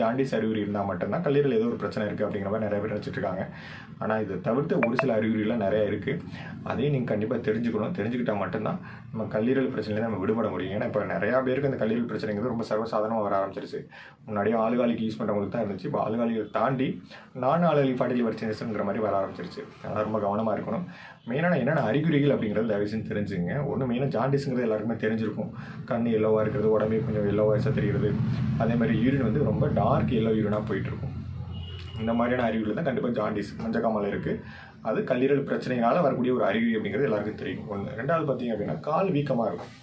Jaundice அறிகுறி இருந்தால் மட்டும்தான் கல்லீரல் ஏதோ ஒரு பிரச்சனை இருக்குது அப்படிங்கிற மாதிரி நிறைய பேர் நினச்சிட்டு ஆனால் இது தவிர்த்து ஒரு சில அறிகுறிகள்லாம் நிறையா இருக்குது அதையும் நீங்கள் கண்டிப்பாக தெரிஞ்சுக்கணும். தெரிஞ்சுக்கிட்டால் மட்டும்தான் நம்ம கல்லீரல் பிரச்சனையில நம்ம விடுபட முடியும். ஏன்னா இப்போ நிறையா பேருக்கு அந்த கல்லீரல் பிரச்சனைங்கிறது ரொம்ப சர்வசாதாரணமாக வர ஆரம்பிச்சிருச்சு. முன்னாடியே ஆளுகாலிக்கு யூஸ் பண்ணுறவங்களுக்கு தான் இருந்துச்சு. இப்போ ஆளுகாலியை தாண்டி நான் ஆளுகாலி ஃபார்ட்டி லிவர் சேஞ்சஸ்ங்கிற மாதிரி வர ஆரம்பிச்சிருச்சு. அதனால் ரொம்ப கவனமாக இருக்கணும். மெயினான என்னென்ன அறிகுறிகள் அப்படிங்கிறது தயவு தெரிஞ்சுங்க. ஒன்று மெயினாக ஜாண்டிஸுங்கிறது எல்லாருக்குமே தெரிஞ்சிருக்கும். கண் எல்லோவாக இருக்கிறது உடம்பே கொஞ்சம் எல்லோவாக தெரிகிறது. அதே மாதிரி யூரின் வந்து ரொம்ப டார்க் எல்லோ யூரினாக போயிட்டுருக்கும்? இந்த மாதிரியான அறிகுறியில் தான் கண்டிப்பாக ஜாண்டிஸ் மஞ்சக்காமல் இருக்குது அது கல்லீரல் பிரச்சனையினால் வரக்கூடிய ஒரு அறிகுறி அப்படிங்கிறது எல்லாருக்கும் தெரியும். ஒன்று ரெண்டாவது பார்த்தீங்க அப்படின்னா கால் வீக்கமாக இருக்கும்.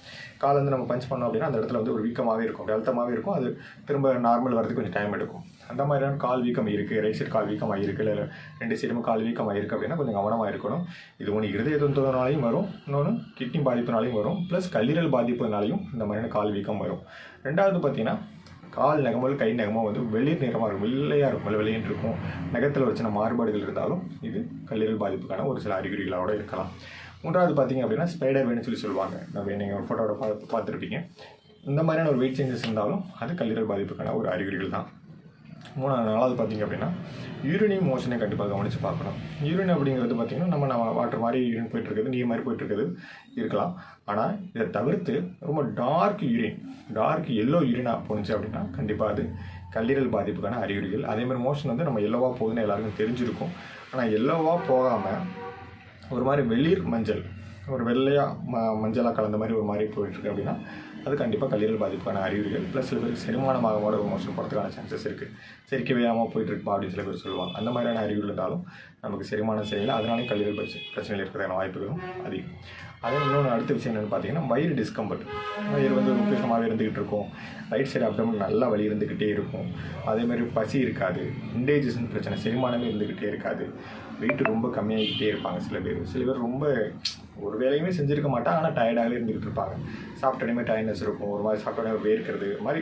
கால் வந்து நம்ம பஞ்ச் பண்ணோம் அப்படின்னா அந்த இடத்துல வந்து ஒரு வீக்கமாகவே இருக்கும். அழுத்தமாகவே இருக்கும். அது திரும்ப நார்மல் வரதுக்கு கொஞ்சம் டைம் எடுக்கும். அந்த மாதிரியான கால் வீக்கம் இருக்குது ரைட் சைடு கால் வீக்கமாக இருக்குது இல்லை ரெண்டு சைடுமே கால் வீக்கமாக இருக்குது அப்படின்னா கொஞ்சம் கவனமாக இருக்கணும். இது ஒன்று இருதய தொந்தரவுனாலையும் வரும். இன்னொன்று கிட்னி பாதிப்புனாலையும் வரும். ப்ளஸ் கல்லீரல் பாதிப்புனாலையும் இந்த மாதிரியான கால் வீக்கம் வரும். ரெண்டாவது பார்த்தீங்கன்னா கால் நகமல் கை நகமோ வந்து வெளிர் நிறமாக இருக்கும் வெள்ளையாக இருக்கும் வெளியேன்னு இருக்கும். நகத்தில் ஒரு சின்ன மாறுபாடுகள் இருந்தாலும் இது கல்லீரல் பாதிப்புக்கான ஒரு சில அறிகுறிகளோடு இருக்கலாம். மூன்றாவது பார்த்தீங்க அப்படின்னா ஸ்பைடர் வேணும்னு சொல்லி சொல்லுவாங்க. நம்ம நீங்கள் ஒரு ஃபோட்டோட பார்த்து பார்த்துருப்பீங்க. இந்த மாதிரியான ஒரு வெயிட் சேஞ்சஸ் இருந்தாலும் அது கல்லீரல் பாதிப்புக்கான ஒரு அறிகுறிகள் தான். மூணாவது நாலாவது பார்த்தீங்க அப்படின்னா யூரினிங் மோஷனை கண்டிப்பாக கவனித்து பார்க்கணும். யூரின் அப்படிங்கிறது பார்த்திங்கன்னா நம்ம நம்ம வாட்டர் மாதிரி யூரின் போயிட்டுருக்குது நீர் மாதிரி போயிட்டுருக்குது இருக்கலாம். ஆனால் இதை தவிர்த்து ரொம்ப டார்க் யூரின் டார்க் எல்லோ யூரினாக போணுச்சு அப்படின்னா கண்டிப்பாக அது கல்லீரல் பாதிப்புக்கான அறிகுறிகள். அதேமாதிரி மோஷன் வந்து நம்ம எல்லோவாக போகுதுன்னு எல்லாருக்கும் தெரிஞ்சிருக்கும். ஆனால் எல்லோவாக போகாமல் ஒரு மாதிரி வெளிர் மஞ்சள் ஒரு வெள்ளையாக ம மஞ்சளாக கலந்த மாதிரி ஒரு மாதிரி போயிட்டுருக்கு அப்படின்னா அது கண்டிப்பாக கல்லீரல் பாதிப்புக்கான அறிகுறிகள் ப்ளஸ் சில பேர் செரிமானமாக கூட ஒரு மோஷன் போகிறதுக்கான சான்சஸ் இருக்குது செரிக்கவே ஆகாமல் போயிட்டுருப்பா அப்படின்னு சில பேர் சொல்லுவாங்க. அந்த மாதிரியான அறிகுறி இருந்தாலும் நமக்கு செரிமானம் செய்யலை அதனாலே கல்லீரல் பிரச்சனை பிரச்சனைகள் இருக்கிறதான வாய்ப்புகளும் அதிகம். அதே இன்னொன்று அடுத்த விஷயம் என்னென்னு பார்த்தீங்கன்னா வயிறு டிஸ்கம்பர்ட் வயிறு வந்து உப்பேசமாகவே இருந்துக்கிட்டு இருக்கும். ரைட் சைடு அப்டமன் நல்லா வலி இருந்துக்கிட்டே இருக்கும். அதேமாதிரி பசி இருக்காது. இன்டைஜஷன் பிரச்சனை செரிமானமே இருந்துக்கிட்டே இருக்காது. வெயிட் ரொம்ப கம்மியாகிக்கிட்டே இருப்பாங்க சில பேர். சில பேர் ரொம்ப ஒரு வேலையுமே செஞ்சுருக்க மாட்டாங்க ஆனால் டயர்டாகவே இருந்துக்கிட்டு இருப்பாங்க. சாப்பிட்டோடனே டயர்னஸ் இருக்கும். ஒரு மாதிரி சாப்பிட்டோடனே வேர்க்கிறது. மாதிரி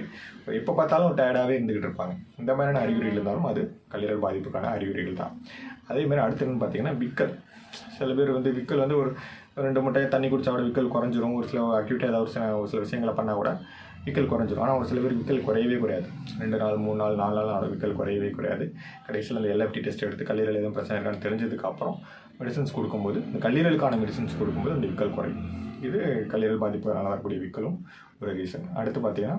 எப்போ பார்த்தாலும் டயர்டாகவே இருந்துக்கிட்டு இருப்பாங்க. இந்த மாதிரியான அறிகுறிகள் இருந்தாலும் அது கல்லீரல் பாதிப்புக்கான அறிகுறிகள் தான். அதே மாதிரி அடுத்ததுன்னு பார்த்தீங்கன்னா விக்கல். சில பேர் வந்து விக்கல் வந்து ஒரு ரெண்டு முட்டையை தண்ணி குடிச்சா கூட விக்கல் குறைஞ்சிரும். ஒரு சில அக்யூட்டாக ஏதாவது ஒரு சில ஒரு சில விஷயங்களை பண்ணால் கூட விக்கல் குறைஞ்சிரும். ஆனால் ஒரு சில பேர் விக்கல் குறையவே குறையாது. ரெண்டு நாள் மூணு நாள் நாலு நாள் ஆன விக்கல் குறையவே குறையாது. கடைசியில் அந்த எல்எஃப்டி டெஸ்ட் எடுத்து கல்லீரல் எதுவும் பிரச்சனை இருக்கான்னு தெரிஞ்சதுக்கப்புறம் மெடிசன்ஸ் கொடுக்கும்போது இந்த கல்லீரலுக்கான மெடிசன்ஸ் கொடுக்கும்போது அந்த விக்கல் குறையும். இது கல்லீரல் பாதிப்பு நடக்கக்கூடிய வீக்கலும் ஒரு ரீசன் அடுத்து பார்த்தீங்கன்னா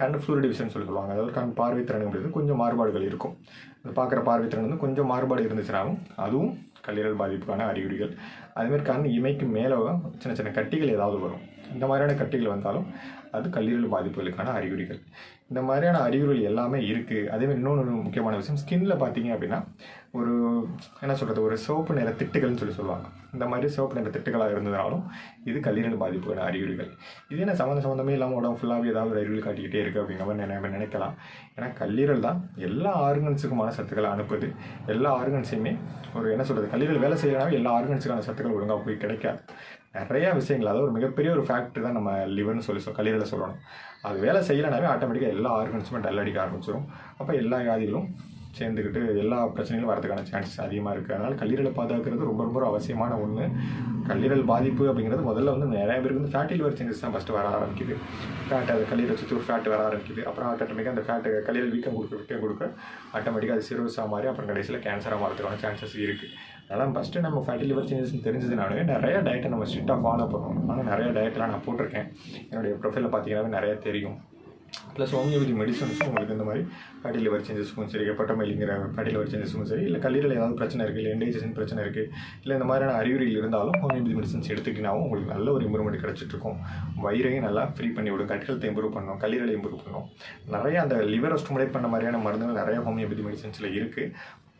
கண் ஃப்ளூரிடிவிஷன் சொல்லி சொல்லுவாங்க. அதாவது கண் பார்வை திறனுங்கிறது கொஞ்சம் மாறுபாடுகள் இருக்கும். அது பார்க்குற பார்வை திறன் வந்து கொஞ்சம் மாறுபாடு இருந்துச்சுனாலும் அதுவும் கல்லீரல் பாதிப்புக்கான அறிகுறிகள். அதேமாதிரி கண் இமைக்கு மேலே சின்ன சின்ன கட்டிகள் ஏதாவது வரும். இந்த மாதிரியான கட்டிகள் வந்தாலும் அது கல்லீரல் பாதிப்புகளுக்கான அறிகுறிகள். இந்த மாதிரியான அறிகுறிகள் எல்லாமே இருக்குது அதேமாதிரி இன்னொன்று முக்கியமான விஷயம் ஸ்கின்ல பார்த்தீங்க அப்படின்னா ஒரு என்ன சொல்கிறது ஒரு சிவப்பு நிற திட்டுகள்னு சொல்லி சொல்லுவாங்க. இந்த மாதிரி சிவப்பு நிற திட்டுகளாக இருந்ததாலும் இது கல்லீரல் பாதிப்புக்கான அறிகுறிகள். இது என்ன சம்மந்த சம்மந்தமே இல்லாமல் உடம்பு ஃபுல்லாகவே ஏதாவது ஒரு அறிகுறி காட்டிக்கிட்டே இருக்குது அப்படிங்கிற மாதிரி நம்ம நினைக்கலாம். ஏன்னா கல்லீரல் தான் எல்லா ஆர்கன்ஸுக்குமான சத்துக்களை அனுப்புது. எல்லா ஆர்கன்ஸையுமே ஒரு என்ன சொல்கிறது கல்லீரல் வேலை செய்யலாம் எல்லா ஆர்கன்ஸுக்கான சத்துக்கள் ஒழுங்காக போய் கிடைக்காது. நிறைய விஷயங்கள். அதாவது ஒரு மிகப்பெரிய ஒரு ஃபேக்ட்ரி தான் நம்ம லிவர்னு சொல்லி சொல் கல்லீரலில் சொல்லணும். அது வேலை செய்யலைனாவே ஆட்டோமேட்டிக்காக எல்லா ஆர்கன்ஸுமே டல் அடிக்க ஆரம்பிச்சிடும் அப்போ எல்லா வியாதிகளும் சேர்ந்துக்கிட்டு எல்லா பிரச்சனைகளும் வரதுக்கான சான்சஸ் அதிகமாக இருக்குது அதனால் கல்லீரலை பாதுகாக்கிறது ரொம்ப ரொம்ப அவசியமான ஒன்று கல்லீரல் பாதிப்பு அப்படிங்கிறது முதல்ல வந்து நிறைய பேருக்கு வந்து ஃபேட்டி லிவர் சேஞ்சஸ் தான் ஃபஸ்ட்டு வர ஆரம்பிக்குது. ஃபேட் அது கல்லீரல் சுற்றி ஒரு ஃபேட் வர ஆரம்பிக்குது. அப்புறம் ஆட்டோமேட்டிக்காக அந்த ஃபேட்டு கல்லீரல் வீக்கம் கொடுக்க வீக்கம் கொடுக்க ஆட்டோமேட்டிக்காக அது சிரோஸாக மாறி அப்புறம் கடைசியில் கேன்சராக மாறதுக்கான சான்சஸ் இருக்குது அதனால் ஃபஸ்ட்டு நம்ம ஃபேட்டி லிவர் சேஞ்சஸ் தெரிஞ்சதுனாலே நிறைய டயட்டை நம்ம ஸ்ட்ரிக்டாக ஃபாலோ பண்ணணும். ஆனால் நிறைய டயட்லாம் நான் போட்டிருக்கேன். என்னுடைய ப்ரொஃபைலில் பார்த்தீங்கன்னா நிறைய தெரியும். ப்ளஸ் ஹோமியோபதி மெடிசன்ஸும் உங்களுக்கு இந்த மாதிரி ஃபேட்டி லிவர் சேஞ்சஸ்க்கும் சரி ஹெப்பட்டமைலிங்கிற ஃபேட்டி லிவர் சேஞ்சஸ்க்கும் சரி இல்லை கல்லீரல் ஏதாவது பிரச்சனை இருக்குது இல்லை இன்டைஜஷன் பிரச்சனை இருக்குது இல்லை இந்த மாதிரியான அறிகுறிகள் இருந்தாலும் ஹோமியோபதி மெடிசன்ஸ் எடுத்துக்கிட்டாவும் உங்களுக்கு நல்ல ஒரு இம்ப்ரூவ்மெண்ட் கிடச்சிட்ருக்கும் வயிறையும் நல்லா ஃப்ரீ பண்ணி விடும் கட் இம்ப்ரூவ் பண்ணும் கல்லீரலை இம்ப்ரூவ் பண்ணும். நிறைய அந்த லிவரை ஸ்டிமுலேட் பண்ண மாதிரியான மருந்துகள் நிறைய ஹோமியோபதி மெடிசன்ஸில் இருக்குது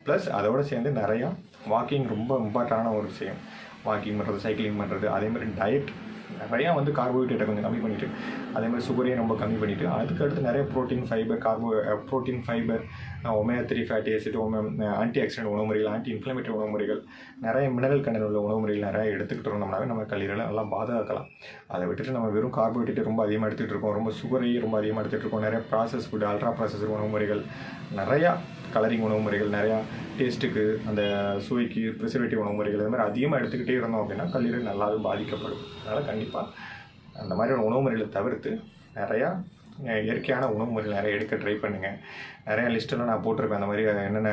ப்ளஸ் அதோடு சேர்ந்து நிறையா வாக்கிங் ரொம்ப இம்பார்ட்டண்டான ஒரு விஷயம். வாக்கிங் பண்ணுறது சைக்கிளிங் பண்ணுறது அதே மாதிரி டயட் நிறையா வந்து கார்போஹைட்ரேட்டை கொஞ்சம் கம்மி பண்ணிவிட்டு அதே மாதிரி சுகரையும் ரொம்ப கம்மி பண்ணிவிட்டு அதுக்கு அடுத்து நிறைய protein fibre carbo protein fibre omega three fatty acid ஒமே antioxidant உணவு முறைகள் ஆன்டி இன்ஃப்ளமேட்டரி உணவு முறைகள் நிறைய மினரல் கண்டன உள்ள உணவு முறைகள் நிறைய எடுத்துக்கிட்டு இருந்தோம்னாவே நம்ம கல்லீரலை நல்லா பாதுகாக்கலாம். அதை விட்டுட்டு நம்ம வெறும் கார்போஹைட்ரேட் ரொம்ப அதிகமாக எடுத்துகிட்டு இருக்கோம் ரொம்ப சுகரையும் ரொம்ப அதிகமாக எடுத்துகிட்டு இருக்கோம். நிறைய ப்ராசஸ் ஃபுட் அல்ட்ரா ப்ராசஸ் உணவு முறைகள் நிறையா கலரிங் உணவு முறைகள் நிறையா டேஸ்ட்டுக்கு அந்த சுவைக்கு ப்ரிசர்வேட்டிவ் உணவு முறைகள் இது மாதிரி அதிகமாக எடுத்துக்கிட்டே இருந்தோம் அப்படின்னா கல்லீரல் நல்லாவே பாதிக்கப்படும். அதனால் கண்டிப்பாக அந்த மாதிரியான உணவு முறைகளை தவிர்த்து நிறையா இயற்கையான உணவு முறைகள் நிறைய எடுக்க ட்ரை பண்ணுங்கள் நிறைய லிஸ்ட்டெல்லாம் நான் போட்டிருப்பேன். அந்த மாதிரி என்னென்ன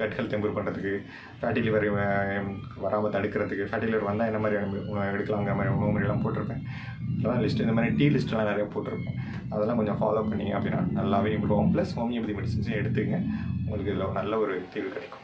கட் ஹெல்த் இம்ப்ரூவ் பண்ணுறதுக்கு ஃபேட்டி லிவர் வராமல் தடுக்கிறதுக்கு ஃபேட்டி லிவர் வந்தால் என்ன மாதிரி உணவு எடுக்கலாங்கிற மாதிரி உணவு முறையெல்லாம் போட்டிருப்பேன். இதெல்லாம் லிஸ்ட் இந்த மாதிரி டீ லிஸ்ட்டெல்லாம் நிறைய போட்டிருப்பேன். அதெல்லாம் கொஞ்சம் ஃபாலோ பண்ணிங்க அப்படின்னா நல்லாவே இம்ப்ரூவ் ஆகும். ப்ளஸ் ஹோமியோபதி மெடிசன்ஸையும் எடுத்துங்க உங்களுக்கு இதில் நல்ல ஒரு தீர்வு கிடைக்கும்.